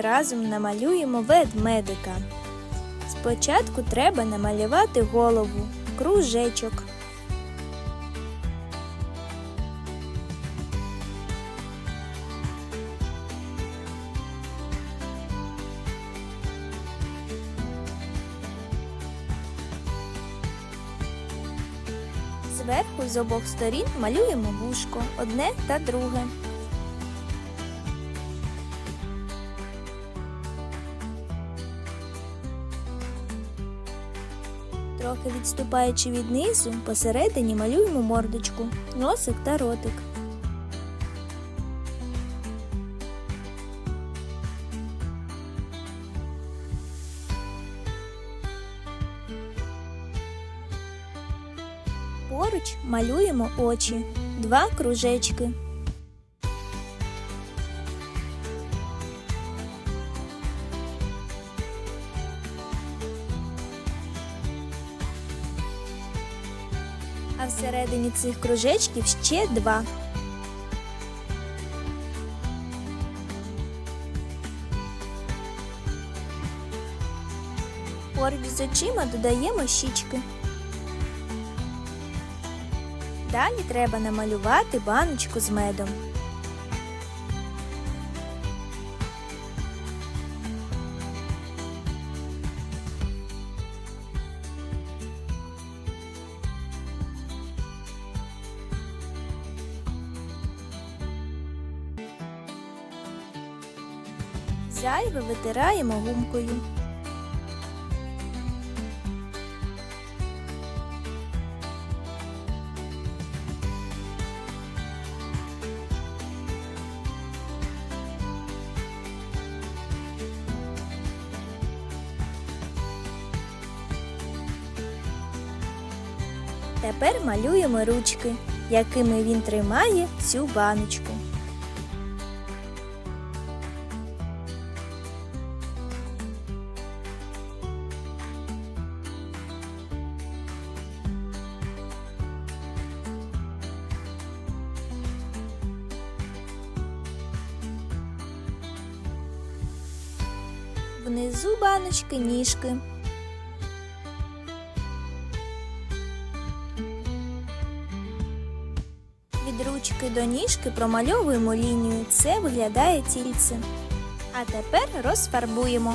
Разом намалюємо ведмедика. Спочатку треба намалювати голову, кружечок. Зверху з обох сторін малюємо вушко, одне та друге. Трохи відступаючи від низу, посередині малюємо мордочку, носик та ротик. Поруч малюємо очі, два кружечки. А всередині цих кружечків ще два. Поруч з очима додаємо щічки. Далі треба намалювати баночку з медом. Зайве витираємо гумкою. Тепер малюємо ручки, якими він тримає цю баночку. Внизу баночки ніжки. Від ручки до ніжки промальовуємо лінію. Це виглядає тільце. А тепер розфарбуємо.